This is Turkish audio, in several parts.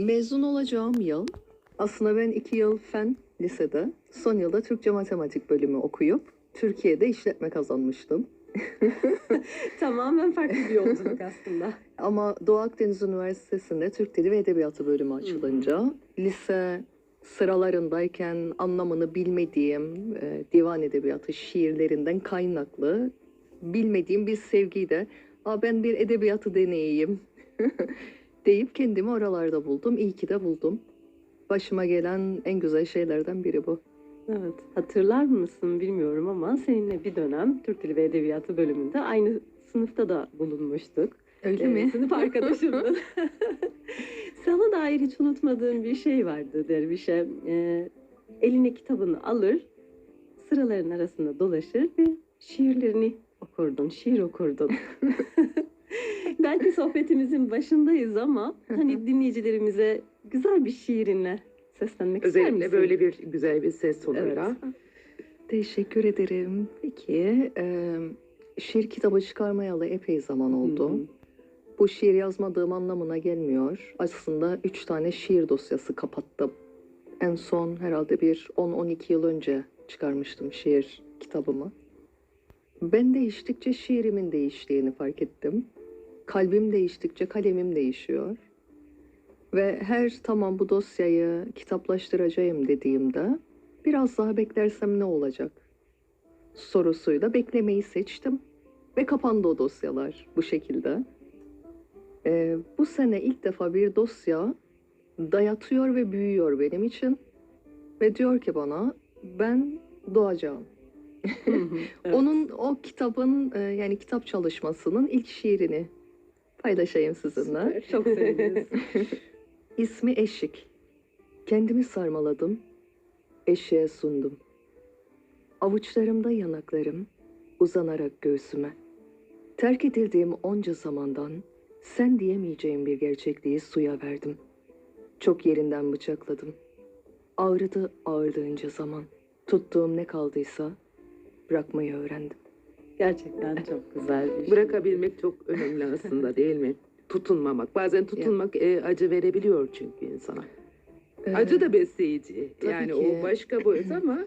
Mezun olacağım yıl aslında ben iki yıl fen lisede son yılda Türkçe matematik bölümü okuyup Türkiye'de işletme kazanmıştım. Tamamen farklı bir yolculuk aslında. Ama Doğu Akdeniz Üniversitesi'nde Türk Dili ve Edebiyatı bölümü açılınca lise sıralarındayken anlamını bilmediğim e, divan edebiyatı şiirlerinden kaynaklı bilmediğim bir sevgiyle Aa, ben bir edebiyatı deneyeyim deyip kendimi oralarda buldum. İyi ki de buldum. Başıma gelen en güzel şeylerden biri bu. Evet. Hatırlar mısın bilmiyorum ama seninle bir dönem Türk Dili ve Edebiyatı bölümünde aynı sınıfta da bulunmuştuk. Öyle Ee, mi? Sınıf arkadaşımdın. Sana dair hiç unutmadığın bir şey vardı Dervişe. Ee, eline kitabını alır, sıraların arasında dolaşır ve şiirlerini okurdun, şiir okurdun. Belki sohbetimizin başındayız ama hani dinleyicilerimize güzel bir şiirinle seslenmek ister Özellikle misin? böyle bir güzel bir ses tonuyla. Evet. Teşekkür ederim. Peki, e, şiir kitabı çıkarmayalı epey zaman oldu. Hı. Bu şiir yazmadığım anlamına gelmiyor. Aslında üç tane şiir dosyası kapattım. En son herhalde bir 10-12 yıl önce çıkarmıştım şiir kitabımı. Ben değiştikçe şiirimin değiştiğini fark ettim. Kalbim değiştikçe kalemim değişiyor. Ve her tamam bu dosyayı kitaplaştıracağım dediğimde biraz daha beklersem ne olacak? Sorusuyla beklemeyi seçtim. Ve kapandı o dosyalar bu şekilde. Ee, bu sene ilk defa bir dosya dayatıyor ve büyüyor benim için. Ve diyor ki bana ben doğacağım. Onun o kitabın e, yani kitap çalışmasının ilk şiirini paylaşayım sizinle. Süper. Çok seviniriz. İsmi Eşik. Kendimi sarmaladım. Eşeğe sundum. Avuçlarımda yanaklarım uzanarak göğsüme. Terk edildiğim onca zamandan sen diyemeyeceğim bir gerçekliği suya verdim. Çok yerinden bıçakladım. Ağrıdı ağırlığınca zaman. Tuttuğum ne kaldıysa bırakmayı öğrendim. Gerçekten çok güzel bir şey. Bırakabilmek çok önemli aslında değil mi? Tutunmamak. Bazen tutunmak e, acı verebiliyor çünkü insana. Ee, Acı da besleyici. tabii yani ki. o başka boyut ama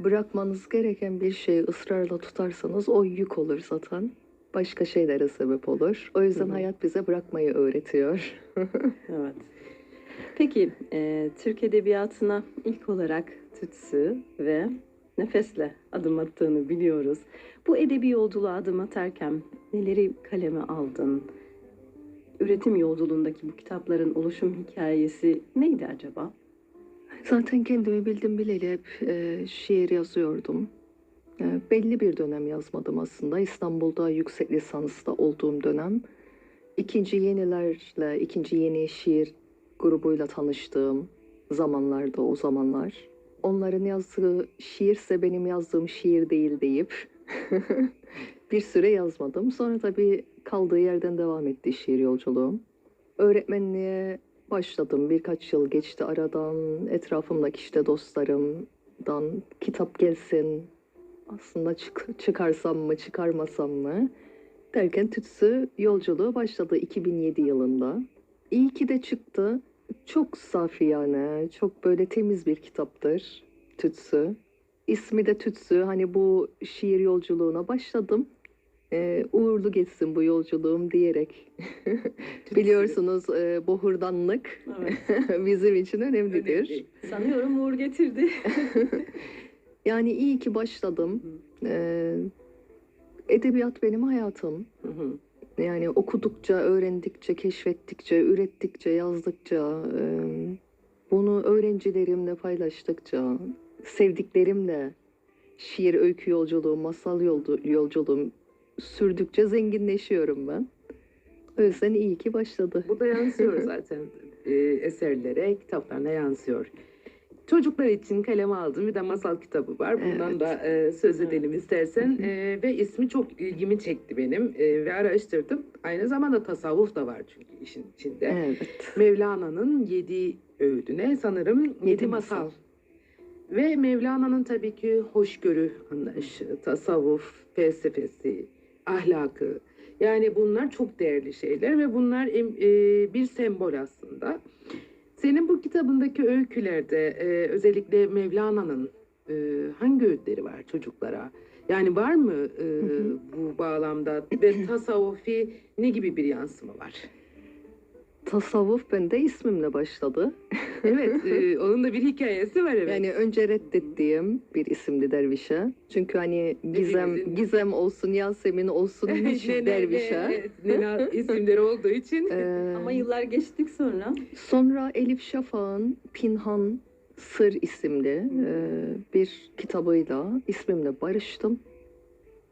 bırakmanız gereken bir şeyi ısrarla tutarsanız o yük olur zaten. Başka şeylere sebep olur. O yüzden Hı hı. hayat bize bırakmayı öğretiyor. Evet. Peki, e, Türk Edebiyatı'na ilk olarak tütsü ve nefesle adım attığını biliyoruz. Bu edebi yolculuğa adım atarken neleri kaleme aldın? Üretim yolculuğundaki bu kitapların oluşum hikayesi neydi acaba? Zaten kendimi bildim bileli hep e, şiir yazıyordum. E, belli bir dönem yazmadım aslında. İstanbul'da yüksek lisansta olduğum dönem. ikinci yenilerle, ikinci yeni şiir grubuyla tanıştığım zamanlarda o zamanlar. Onların yazdığı şiirse benim yazdığım şiir değil deyip bir süre yazmadım. Sonra tabii kaldığı yerden devam etti şiir yolculuğum. Öğretmenliğe başladım. Birkaç yıl geçti aradan. Etrafımdaki işte dostlarımdan kitap gelsin. Aslında çık- çıkarsam mı çıkarmasam mı derken tütsü yolculuğu başladı 2007 yılında. İyi ki de çıktı. Çok safi yani. Çok böyle temiz bir kitaptır Tütsü. İsmi de Tütsü. Hani bu şiir yolculuğuna başladım. Ee, uğurlu geçsin bu yolculuğum diyerek. Biliyorsunuz e, bohurdanlık Evet. bizim için önemlidir. önemli. Sanıyorum uğur getirdi. Yani iyi ki başladım. Ee, edebiyat benim hayatım. Hı hı. Yani okudukça, öğrendikçe, keşfettikçe, ürettikçe, yazdıkça, bunu öğrencilerimle paylaştıkça, sevdiklerimle şiir, öykü yolculuğum, masal yolcu, yolculuğum sürdükçe zenginleşiyorum ben. O yüzden iyi ki başladı. Bu da yansıyor zaten eserlere, kitaplarına yansıyor. Çocuklar için kaleme aldığım bir de masal kitabı var. Bundan Evet. da e, söz Evet. edelim istersen. E, ve ismi çok ilgimi çekti benim e, ve araştırdım. Aynı zamanda tasavvuf da var çünkü işin içinde. Evet. Mevlana'nın yedi öğüdüne sanırım yedi, Yedi masal. masal. Ve Mevlana'nın tabii ki hoşgörü anlayışı, tasavvuf, felsefesi, ahlakı. Yani bunlar çok değerli şeyler ve bunlar e, bir sembol aslında. Senin bu kitabındaki öykülerde e, özellikle Mevlana'nın e, hangi öğütleri var çocuklara? Yani var mı e, bu bağlamda ve tasavvufi ne gibi bir yansıma var? Tasavvuf bende ismimle başladı. Evet, e, onun da bir hikayesi var evet. Yani önce reddettiğim bir isimdi dervişe. Çünkü hani Gizem Hepimizin- Gizem olsun, Yasemin olsun hiç dervişe. evet, Nena isimleri olduğu için. Ee, Ama yıllar geçtik sonra Sonra Elif Şafak'ın Pinhan Sır isimli e, bir kitabıyla ismimle barıştım.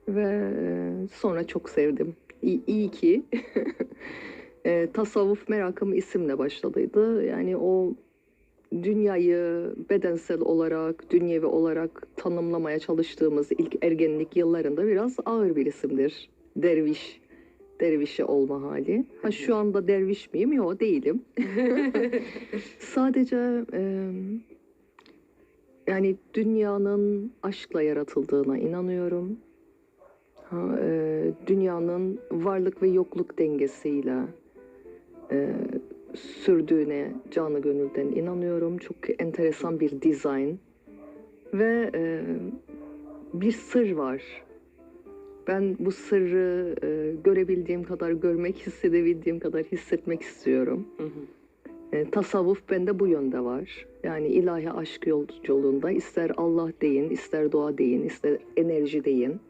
Ve e, sonra çok sevdim. İyi, iyi ki e, tasavvuf merakım isimle başladıydı. Yani o dünyayı bedensel olarak, dünyevi olarak tanımlamaya çalıştığımız ilk ergenlik yıllarında biraz ağır bir isimdir. Derviş, dervişi olma hali. Ha şu anda derviş miyim? Yok değilim. Sadece e, yani dünyanın aşkla yaratıldığına inanıyorum. Ha, e, dünyanın varlık ve yokluk dengesiyle e, sürdüğüne canı gönülden inanıyorum. Çok enteresan bir dizayn ve e, bir sır var. Ben bu sırrı e, görebildiğim kadar görmek, hissedebildiğim kadar hissetmek istiyorum. Hı hı. E, tasavvuf bende bu yönde var. Yani ilahi aşk yolculuğunda ister Allah deyin, ister doğa deyin, ister enerji deyin.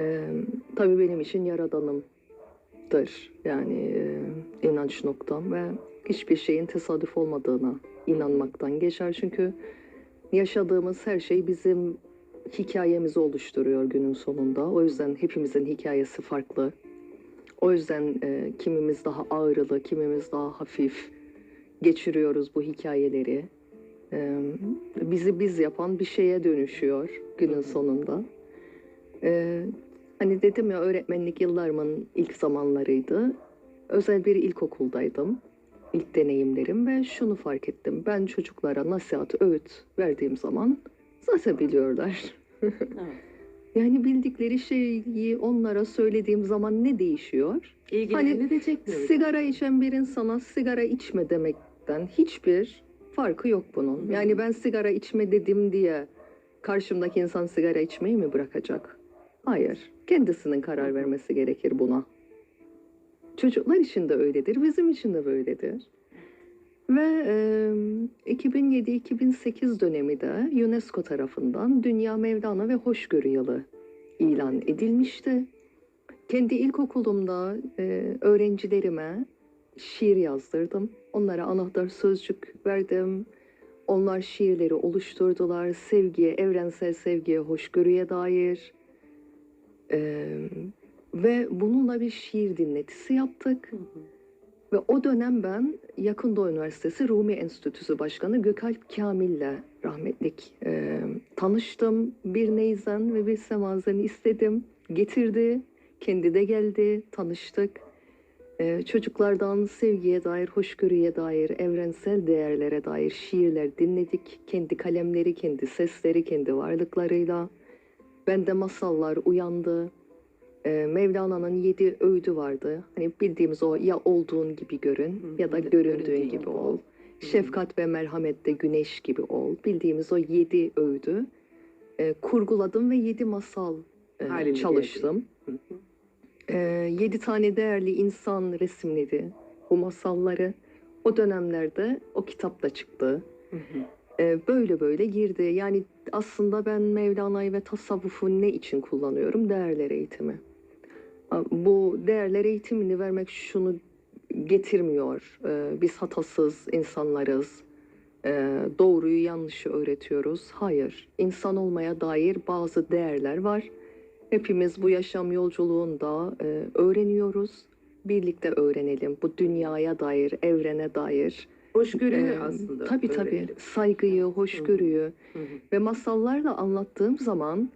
E, tabii benim için yaradanımdır. Yani e, inanç noktam ve hiçbir şeyin tesadüf olmadığına inanmaktan geçer. Çünkü yaşadığımız her şey bizim hikayemizi oluşturuyor günün sonunda. O yüzden hepimizin hikayesi farklı. O yüzden e, kimimiz daha ağrılı, kimimiz daha hafif geçiriyoruz bu hikayeleri. E, bizi biz yapan bir şeye dönüşüyor günün sonunda. E, hani dedim ya öğretmenlik yıllarımın ilk zamanlarıydı. Özel bir ilkokuldaydım. İlk deneyimlerim ve şunu fark ettim. Ben çocuklara nasihat, öğüt verdiğim zaman zaten biliyorlar. evet. Yani bildikleri şeyi onlara söylediğim zaman ne değişiyor? İlgilerini Hani de çekmiyor. Sigara içen bir insana sigara içme demekten hiçbir farkı yok bunun. Hı. Yani ben sigara içme dedim diye karşımdaki insan sigara içmeyi mi bırakacak? Hayır. Kendisinin karar vermesi gerekir buna. Çocuklar için de öyledir, bizim için de böyledir. Ve e, 2007-2008 dönemi de UNESCO tarafından Dünya Mevlana ve Hoşgörü Yılı ilan edilmişti. Kendi ilkokulumda e, öğrencilerime şiir yazdırdım. Onlara anahtar sözcük verdim. Onlar şiirleri oluşturdular. Sevgiye, evrensel sevgiye, hoşgörüye dair. E, ve bununla bir şiir dinletisi yaptık. Hı hı. Ve o dönem ben Yakın Doğu Üniversitesi Rumi Enstitüsü Başkanı Gökalp Kamil'le rahmetlik e, tanıştım. Bir neyzen ve bir semazen istedim. Getirdi. Kendi de geldi. Tanıştık. E, çocuklardan sevgiye dair, hoşgörüye dair, evrensel değerlere dair şiirler dinledik. Kendi kalemleri, kendi sesleri, kendi varlıklarıyla. Bende masallar uyandı. Ee, Mevlana'nın yedi öğüdü vardı. Hani bildiğimiz o ya olduğun gibi görün Hı, ya da göründüğün gibi ol. ol. Şefkat ve merhamette güneş gibi ol. Bildiğimiz o yedi öğüdü e, kurguladım ve yedi masal e, çalıştım. Hı hı. E, yedi tane değerli insan resimledi bu masalları. O dönemlerde o kitapta çıktı. Hı hı. E, böyle böyle girdi. Yani aslında ben Mevlana'yı ve tasavvufu ne için kullanıyorum? Değerler eğitimi. A, Bu değerler eğitimini vermek şunu getirmiyor. E, biz hatasız insanlarız. E, doğruyu yanlışı öğretiyoruz. Hayır. İnsan olmaya dair bazı değerler var. Hepimiz bu yaşam yolculuğunda e, öğreniyoruz. Birlikte öğrenelim. Bu dünyaya dair, evrene dair. Hoşgörüyü Ee, aslında. Tabii tabii. öğrenelim. Saygıyı, hoşgörüyü Hı hı. ve masallarla anlattığım zaman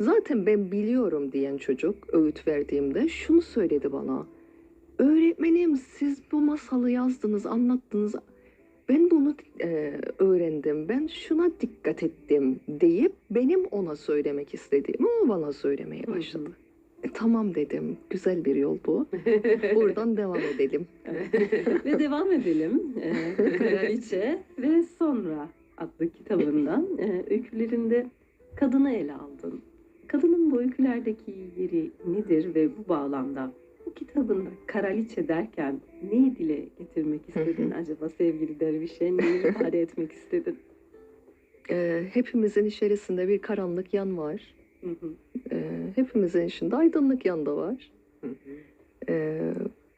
zaten ben biliyorum diyen çocuk öğüt verdiğimde şunu söyledi bana. Öğretmenim siz bu masalı yazdınız, anlattınız. Ben bunu e, öğrendim, ben şuna dikkat ettim deyip benim ona söylemek istediğimi o bana söylemeye Hı hı. başladı. E, tamam dedim. Güzel bir yol bu. Buradan devam edelim. ve devam edelim. Ee, Kraliçe ve Sonra adlı kitabından e, öykülerinde kadını ele aldın. Kadının bu öykülerdeki yeri nedir ve bu bağlamda bu kitabında kraliçe derken neyi dile getirmek istedin acaba sevgili dervişe? Neyi ifade etmek istedin? E, hepimizin içerisinde bir karanlık yan var. Hı hı. E, hepimizin içinde aydınlık yan da var. Hı hı. E,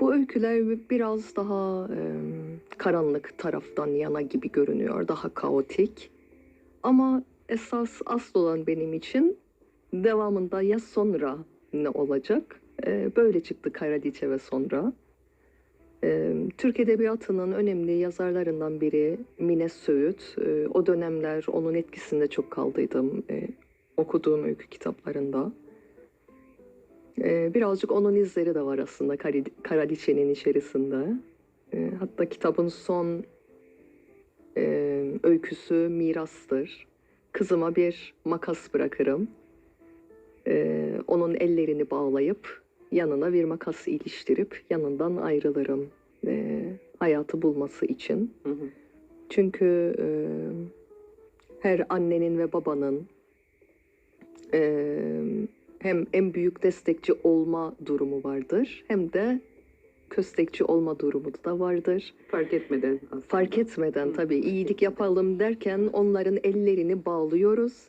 bu öyküler biraz daha e, karanlık taraftan yana gibi görünüyor. Daha kaotik. Ama esas asıl olan benim için devamında ya sonra ne olacak? E, böyle çıktı Karadiçe ve sonra. E, Türk Edebiyatı'nın önemli yazarlarından biri Mine Söğüt. E, o dönemler onun etkisinde çok kaldıydım e, okuduğum öykü kitaplarında. E, birazcık onun izleri de var aslında Karadiçe'nin içerisinde. E, hatta kitabın son e, öyküsü mirastır. Kızıma bir makas bırakırım. E, onun ellerini bağlayıp yanına bir makas iliştirip yanından ayrılırım. E, hayatı bulması için. Hı hı. Çünkü e, her annenin ve babanın e, hem en büyük destekçi olma durumu vardır hem de köstekçi olma durumu da vardır. Fark etmeden aslında. Fark etmeden tabii iyilik yapalım derken onların ellerini bağlıyoruz.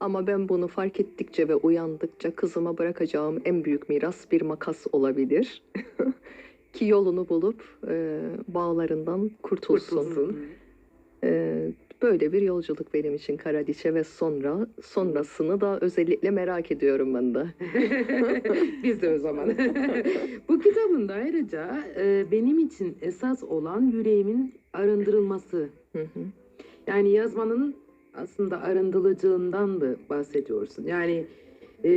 Ama ben bunu fark ettikçe ve uyandıkça kızıma bırakacağım en büyük miras bir makas olabilir. Ki yolunu bulup e, bağlarından kurtulsun. Kurtulsun. E, böyle bir yolculuk benim için Karadiçe ve sonra sonrasını da özellikle merak ediyorum ben de. Biz de o zaman. Bu kitabında ayrıca e, benim için esas olan yüreğimin arındırılması. Hı hı. Yani yazmanın aslında arındırıcılığından mı bahsediyorsun? Yani e,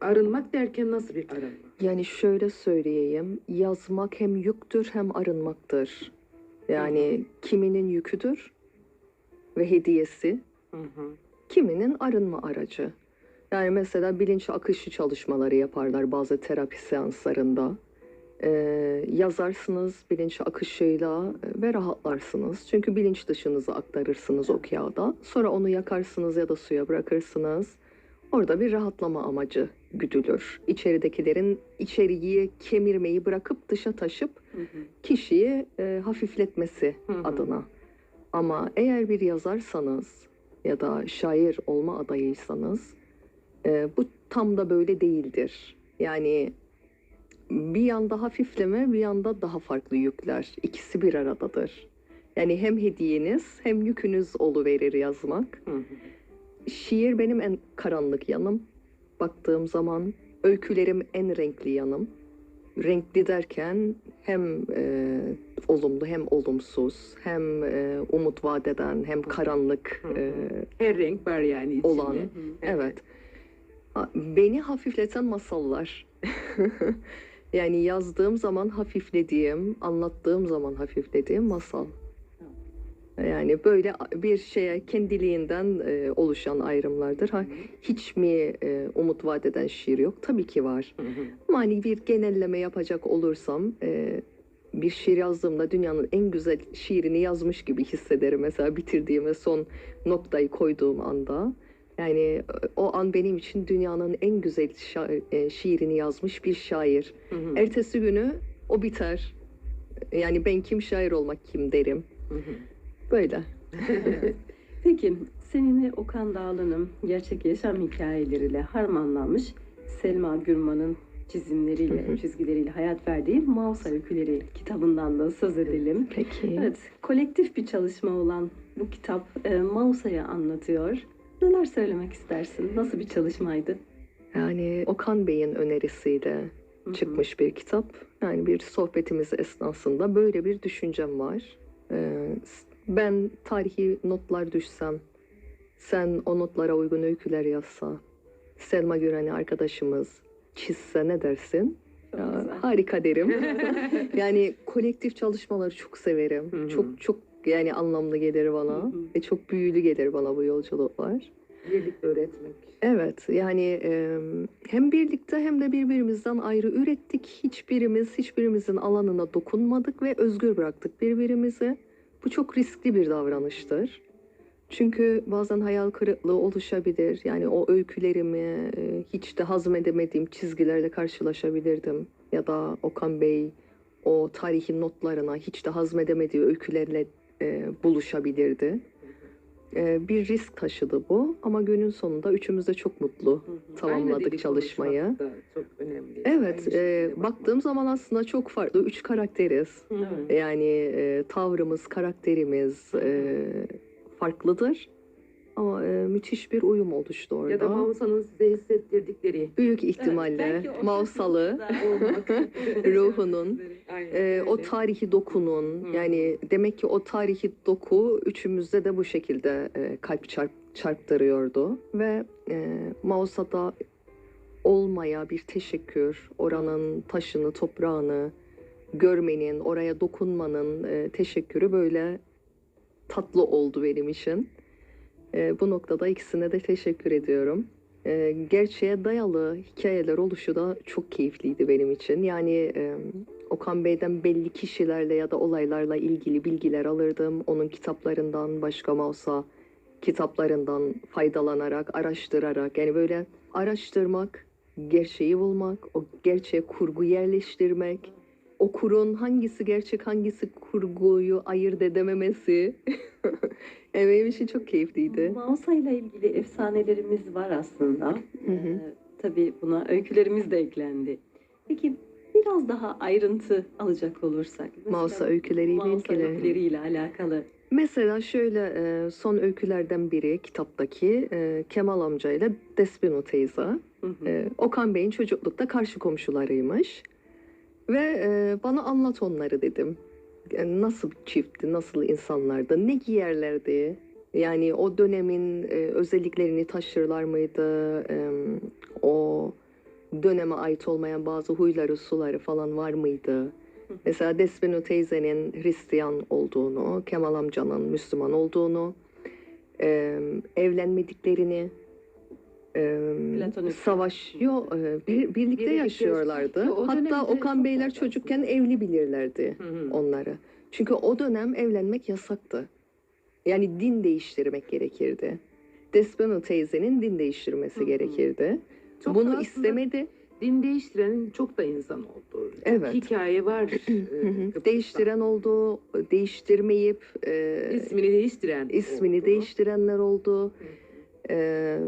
arınmak derken nasıl bir arınma? Yani şöyle söyleyeyim, yazmak hem yüktür hem arınmaktır. Yani kiminin yüküdür ve hediyesi, Hı hı. kiminin arınma aracı. Yani mesela bilinç akışı çalışmaları yaparlar bazı terapi seanslarında. Ee, yazarsınız bilinç akışıyla e, ve rahatlarsınız. Çünkü bilinç dışınızı aktarırsınız o kağıda. Sonra onu yakarsınız ya da suya bırakırsınız. Orada bir rahatlama amacı güdülür. İçeridekilerin içeriği kemirmeyi bırakıp dışa taşıp Hı hı. kişiyi e, hafifletmesi Hı hı. adına. Ama eğer bir yazarsanız ya da şair olma adayıysanız e, bu tam da böyle değildir. Yani bir yanda hafifleme bir yanda daha farklı yükler. İkisi bir aradadır. Yani hem hediyeniz hem yükünüz oluverir yazmak. Hı hı. Şiir benim en karanlık yanım. Baktığım zaman öykülerim en renkli yanım. Renkli derken hem e, olumlu hem olumsuz, hem e, umut vadeden hem karanlık Hı hı. e, Her renk var yani içinde. olan. Hı hı. Evet. Beni hafifleten masallar. yani yazdığım zaman hafiflediğim, anlattığım zaman hafiflediğim masal. Yani böyle bir şeye kendiliğinden e, oluşan ayrımlardır. Ha, hiç mi e, umut vaat eden şiir yok? Tabii ki var. Hı hı. Ama hani bir genelleme yapacak olursam e, bir şiir yazdığımda dünyanın en güzel şiirini yazmış gibi hissederim. Mesela bitirdiğim ve son noktayı koyduğum anda. Yani e, o an benim için dünyanın en güzel şa- e, şiirini yazmış bir şair. Hı hı. Ertesi günü o biter. Yani ben kim şair olmak kim derim. Hı hı. Böyle. Peki seninle Okan Dağlı'nın gerçek yaşam hikayeleriyle harmanlanmış Selma Gürman'ın çizimleriyle, Hı hı. çizgileriyle hayat verdiği Mausa Öyküleri kitabından da söz edelim. Peki. Evet, kolektif bir çalışma olan bu kitap e, Mausa'yı anlatıyor. Neler söylemek istersin? Nasıl bir çalışmaydı? Yani Okan Bey'in önerisiyle çıkmış bir kitap. Yani bir sohbetimiz esnasında böyle bir düşüncem var. Ee, ben tarihi notlar düşsem, sen o notlara uygun öyküler yazsa, Selma Gürani arkadaşımız çizse ne dersin? Ya, harika derim. yani kolektif çalışmaları çok severim. Hı hı. Çok çok yani anlamlı gelir bana Hı hı. ve çok büyülü gelir bana bu yolculuklar. Birlikte üretmek. Evet yani e, hem birlikte hem de birbirimizden ayrı ürettik. Hiçbirimiz hiçbirimizin alanına dokunmadık ve özgür bıraktık birbirimizi. Bu çok riskli bir davranıştır. Çünkü bazen hayal kırıklığı oluşabilir. Yani o öykülerimi hiç de hazmedemediğim çizgilerle karşılaşabilirdim. Ya da Okan Bey o tarihi notlarına hiç de hazmedemediği öykülerle e, buluşabilirdi. E, bir risk taşıdı bu ama günün sonunda üçümüz de çok mutlu tamamladık çalışmayı. çok önemli. Evet, e, baktığım zaman aslında çok farklı üç karakteriz. hı. Yani e, tavrımız, karakterimiz e, farklıdır. Ama e, müthiş bir uyum oluştu orada. Ya da Mausa'nın size hissettirdikleri Büyük ihtimalle Mausalı, olmak. ruhunun, Aynen e, o tarihi dokunun. Hı. Yani demek ki o tarihi doku üçümüzde de bu şekilde e, kalp çarp, çarptırıyordu. Ve e, Mausa'da olmaya bir teşekkür, oranın taşını, toprağını görmenin, oraya dokunmanın e, teşekkürü böyle tatlı oldu benim için. E, bu noktada ikisine de teşekkür ediyorum. E, gerçeğe dayalı hikayeler oluşu da çok keyifliydi benim için. Yani e, Okan Bey'den belli kişilerle ya da olaylarla ilgili bilgiler alırdım. Onun kitaplarından, başka Mausa kitaplarından faydalanarak, araştırarak yani böyle araştırmak, gerçeği bulmak, o gerçeğe kurgu yerleştirmek, okurun hangisi gerçek hangisi kurguyu ayırt edememesi yani benim için çok keyifliydi. Mausa ile ilgili efsanelerimiz var aslında. Hı hı. Ee, tabii buna öykülerimiz de eklendi. Peki biraz daha ayrıntı alacak olursak. Mausa öyküleriyle Mausa ilgili. öyküleriyle alakalı. Mesela şöyle e, son öykülerden biri kitaptaki e, Kemal amca ile Despino teyze. Hı hı. E, Okan Bey'in çocuklukta karşı komşularıymış. Ve e, bana anlat onları dedim. Yani nasıl çiftti, nasıl insanlardı, ne giyerlerdi? Yani o dönemin e, özelliklerini taşırlar mıydı? E, o döneme ait olmayan bazı huyları, suları falan var mıydı? Mesela Despino teyzenin Hristiyan olduğunu, Kemal amcanın Müslüman olduğunu, e, evlenmediklerini, e, Platonik. savaş yok e, bir, birlikte Birlikte yaşıyorlardı. yaşıyor. O Hatta Okan çok Beyler vardı çocukken evli bilirlerdi Hı hı. onları. Çünkü o dönem evlenmek yasaktı. Yani din değiştirmek gerekirdi. Despino teyzenin din değiştirmesi Hı hı. gerekirdi. Çok Bunu aslında istemedi. Din değiştirenin çok da insan oldu. Çok Evet. Hikaye var. Hı e, hı. Değiştiren oldu, değiştirmeyip e, ismini değiştiren. ismini oldu. değiştirenler oldu. Ee,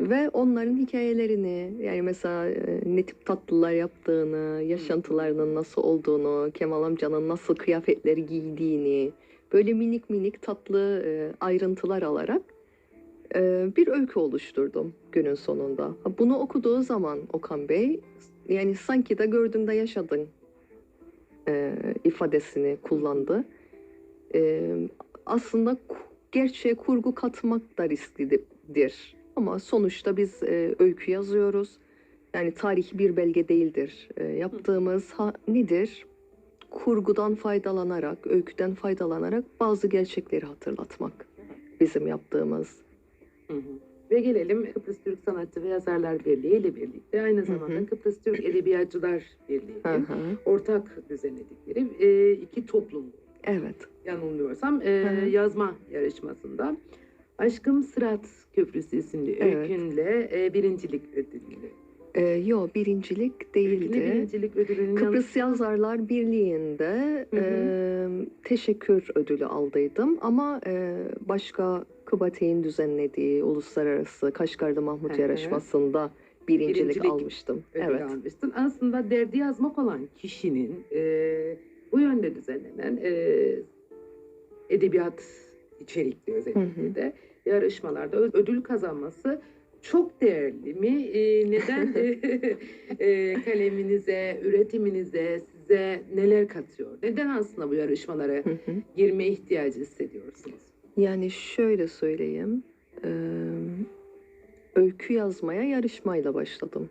ve onların hikayelerini yani mesela e, ne tip tatlılar yaptığını, yaşantılarının nasıl olduğunu, Kemal amcanın nasıl kıyafetleri giydiğini böyle minik minik tatlı e, ayrıntılar alarak e, bir öykü oluşturdum günün sonunda. Bunu okuduğu zaman Okan Bey yani sanki de gördüğünde yaşadın ifadesini kullandı. Aslında gerçeğe kurgu katmak da risklidir. Ama sonuçta biz e, öykü yazıyoruz. Yani tarihi bir belge değildir. E, yaptığımız ha, nedir? Kurgudan faydalanarak, öyküden faydalanarak bazı gerçekleri hatırlatmak. Bizim yaptığımız. Hı hı. Ve gelelim Kıbrıs Türk Sanatçı ve Yazarlar Birliği ile birlikte aynı zamanda hı. Kıbrıs Türk Edebiyatçılar Birliği Hı hı. ortak düzenledikleri e, iki toplum Evet. yanılmıyorsam e, Hı hı. yazma yarışmasında Aşkım Sırat Köprüsü isimli Evet. öykünle e, birincilik ödülünü. E, yo birincilik değildi. birincilik ödülünün Kıbrıs Yazarlar Birliği'nde Hı hı. e, teşekkür ödülü aldıydım ama e, başka Kıbate'in düzenlediği uluslararası Kaşgarlı Mahmut Hı yarışmasında birincilik, Birincilik almıştım. ödülü Evet. almıştın. Aslında derdi yazmak olan kişinin e, bu yönde düzenlenen e, edebiyat içerikli özellikle Hı hı. de yarışmalarda ödül kazanması çok değerli mi? E, neden e, kaleminize, üretiminize, size neler katıyor? Neden aslında bu yarışmalara girme ihtiyacı hissediyorsunuz? Yani şöyle söyleyeyim. e, öykü yazmaya yarışmayla başladım.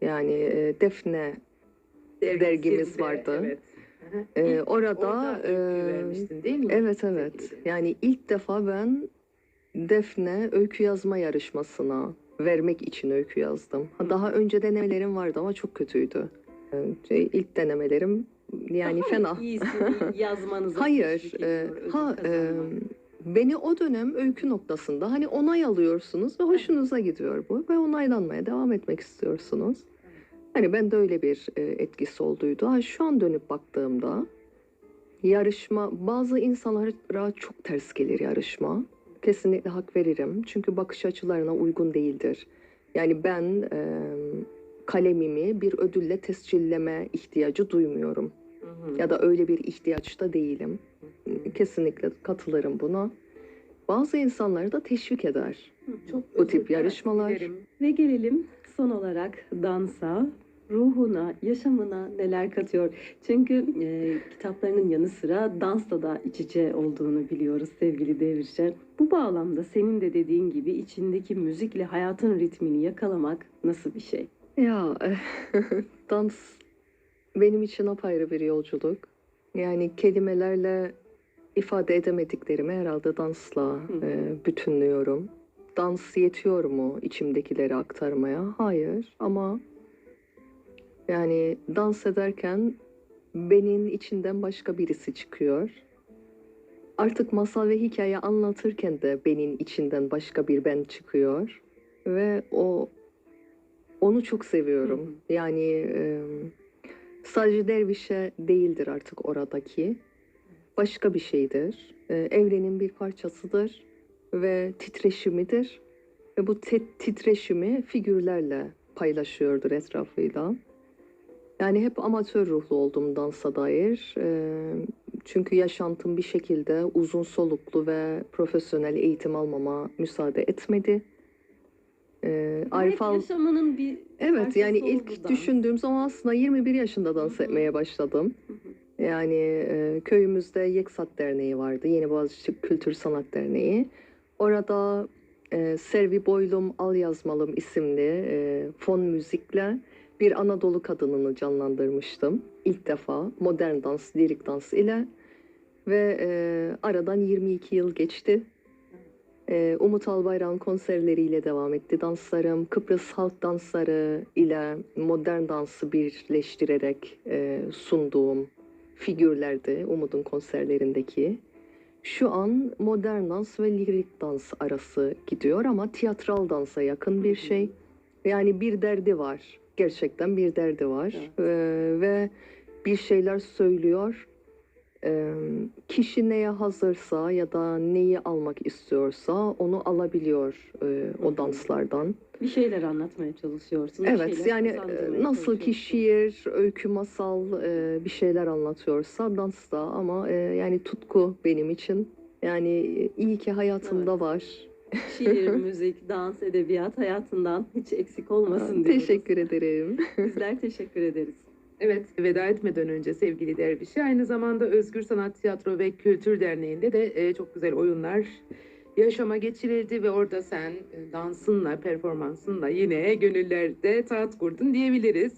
Yani e, Defne Dergimiz Dergisinde, vardı. Evet. E, İlk orada orada e, vermiştin değil mi? Evet evet. Yani ilk defa ben Defne öykü yazma yarışmasına vermek için öykü yazdım. Daha önce denemelerim vardı ama çok kötüydü. Şey, İlk denemelerim yani Daha fena. iyisini yazmanıza Hayır, e, ha e, beni o dönem öykü noktasında hani onay alıyorsunuz ve hoşunuza gidiyor bu ve onaylanmaya devam etmek istiyorsunuz. Hani ben de öyle bir e, etkisi olduydu. Ha, şu an dönüp baktığımda yarışma bazı insanlara çok ters gelir yarışma. Kesinlikle hak veririm. Çünkü bakış açılarına uygun değildir. Yani ben e, kalemimi bir ödülle tescilleme ihtiyacı duymuyorum. Hı hı. Ya da öyle bir ihtiyaçta değilim. Kesinlikle katılırım buna. Bazı insanları da teşvik eder. Çok Bu tip yarışmalar. dilerim. Ve gelelim son olarak dansa, ruhuna, yaşamına neler katıyor. Çünkü e, kitaplarının yanı sıra dansla da iç içe olduğunu biliyoruz sevgili Devirşen. Bu bağlamda senin de dediğin gibi içindeki müzikle hayatın ritmini yakalamak nasıl bir şey? Ya dans benim için apayrı bir yolculuk. Yani kelimelerle ifade edemediklerimi herhalde dansla e, bütünlüyorum. Dans yetiyor mu içimdekileri aktarmaya? Hayır ama yani dans ederken benim içinden başka birisi çıkıyor. Artık masal ve hikaye anlatırken de benim içinden başka bir ben çıkıyor ve o onu çok seviyorum. Yani e, sadece dervişe değildir artık oradaki. Başka bir şeydir. E, evrenin bir parçasıdır ve titreşimidir. Ve bu te- titreşimi figürlerle paylaşıyordur etrafıyla. Yani hep amatör ruhlu oldum dansa dair. Çünkü yaşantım bir şekilde uzun soluklu ve profesyonel eğitim almama müsaade etmedi. E, Arif Al- yaşamının bir Evet yani ilk dans. düşündüğüm zaman aslında 21 yaşında dans Hı hı. etmeye başladım. Hı hı. Yani e, köyümüzde Yeksat Derneği vardı. Yeni Boğaziçi Kültür Sanat Derneği. Orada e, Servi Boylum Al Yazmalım isimli e, fon müzikle bir Anadolu kadınını canlandırmıştım. İlk defa modern dans, lirik dans ile ve e, aradan 22 yıl geçti. E, Umut Albayrak'ın konserleriyle devam etti danslarım. Kıbrıs halk dansları ile modern dansı birleştirerek e, sunduğum figürlerdi Umut'un konserlerindeki. Şu an modern dans ve lirik dans arası gidiyor ama tiyatral dansa yakın bir şey. Yani bir derdi var. Gerçekten bir derdi var. Evet. Ee, ve bir şeyler söylüyor. Ee, kişi neye hazırsa ya da neyi almak istiyorsa onu alabiliyor e, o danslardan. Bir şeyler anlatmaya çalışıyorsun. Evet yani e, nasıl ki şiir, öykü, masal e, bir şeyler anlatıyorsa dans da ama e, yani tutku benim için. Yani iyi ki hayatımda var. Şiir, müzik, dans, edebiyat hayatından hiç eksik olmasın diyoruz. Teşekkür ederim. Bizler teşekkür ederiz. Evet, veda etmeden önce sevgili Derviş'i aynı zamanda Özgür Sanat Tiyatro ve Kültür Derneği'nde de e, çok güzel oyunlar yaşama geçirildi ve orada sen e, dansınla, performansınla yine gönüllerde taht kurdun diyebiliriz.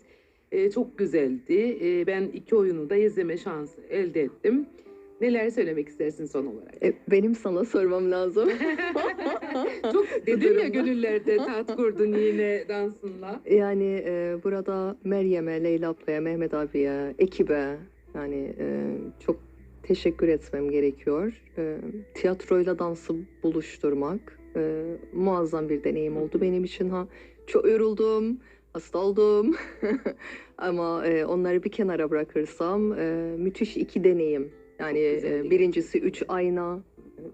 E, çok güzeldi. E, ben iki oyunu da izleme şansı elde ettim. Neler söylemek istersin son olarak? E, benim sana sormam lazım. çok dedim ya gönüllerde taht kurdun yine dansınla. Yani e, burada Meryem'e, Leyla ablaya, Mehmet abiye, ekibe yani e, çok teşekkür etmem gerekiyor. E, tiyatroyla dansı buluşturmak e, muazzam bir deneyim oldu benim için. Ha çok yoruldum, hasta oldum ama e, onları bir kenara bırakırsam e, müthiş iki deneyim. Yani e, birincisi üç ayna,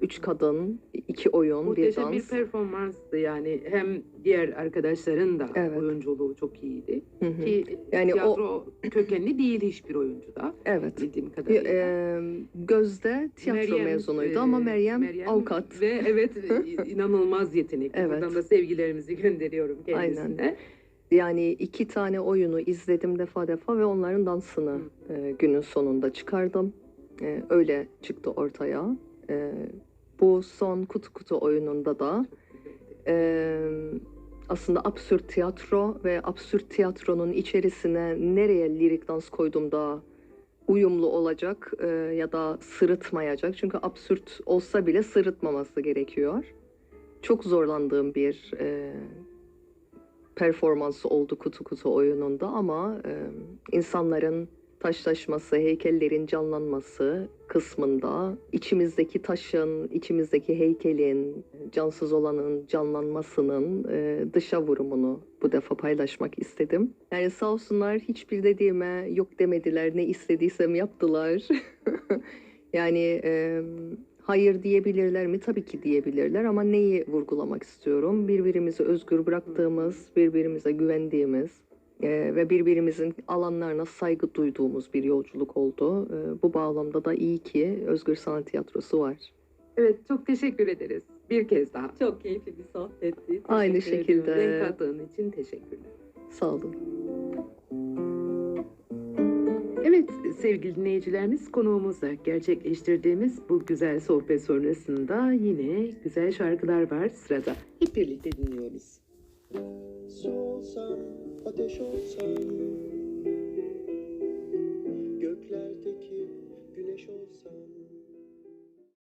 üç kadın, iki oyun, bir Muhteşem bir dans. performanstı yani hem diğer arkadaşların da Evet. oyunculuğu çok iyiydi. Hı hı. Ki Yani o- tiyatro kökenli değil hiçbir oyuncu da Evet. bildiğim kadarıyla. Ee, Gözde tiyatro Meryem, mezunuydu e, ama Meryem, avukat. Ve evet e, inanılmaz yetenekli. Evet. Buradan da sevgilerimizi gönderiyorum kendisine. Yani iki tane oyunu izledim defa defa ve onların dansını e, günün sonunda çıkardım. E, öyle çıktı ortaya. E, bu son kutu kutu oyununda da e, aslında absürt tiyatro ve absürt tiyatronun içerisine nereye lirik dans koyduğumda uyumlu olacak e, ya da sırıtmayacak. Çünkü absürt olsa bile sırıtmaması gerekiyor. çok zorlandığım bir e, performansı oldu kutu kutu oyununda ama e, insanların taşlaşması, heykellerin canlanması kısmında içimizdeki taşın, içimizdeki heykelin, cansız olanın canlanmasının e, dışa vurumunu bu defa paylaşmak istedim. Yani sağ olsunlar hiçbir dediğime yok demediler, ne istediysem yaptılar. yani e, hayır diyebilirler mi? Tabii ki diyebilirler ama neyi vurgulamak istiyorum? Birbirimizi özgür bıraktığımız, birbirimize güvendiğimiz, e, ve birbirimizin alanlarına saygı duyduğumuz bir yolculuk oldu. E, bu bağlamda da iyi ki Özgür Sanat Tiyatrosu var. Evet çok teşekkür ederiz. Bir kez daha. Çok keyifli bir sohbetti. Teşekkür Aynı ediyorum. şekilde. Renk kattığın için teşekkürler. Sağ olun. Evet sevgili dinleyicilerimiz konuğumuzla gerçekleştirdiğimiz bu güzel sohbet sonrasında yine güzel şarkılar var sırada. Hep birlikte dinliyoruz. Olsam, ateş olsam Göklerdeki güneş olsam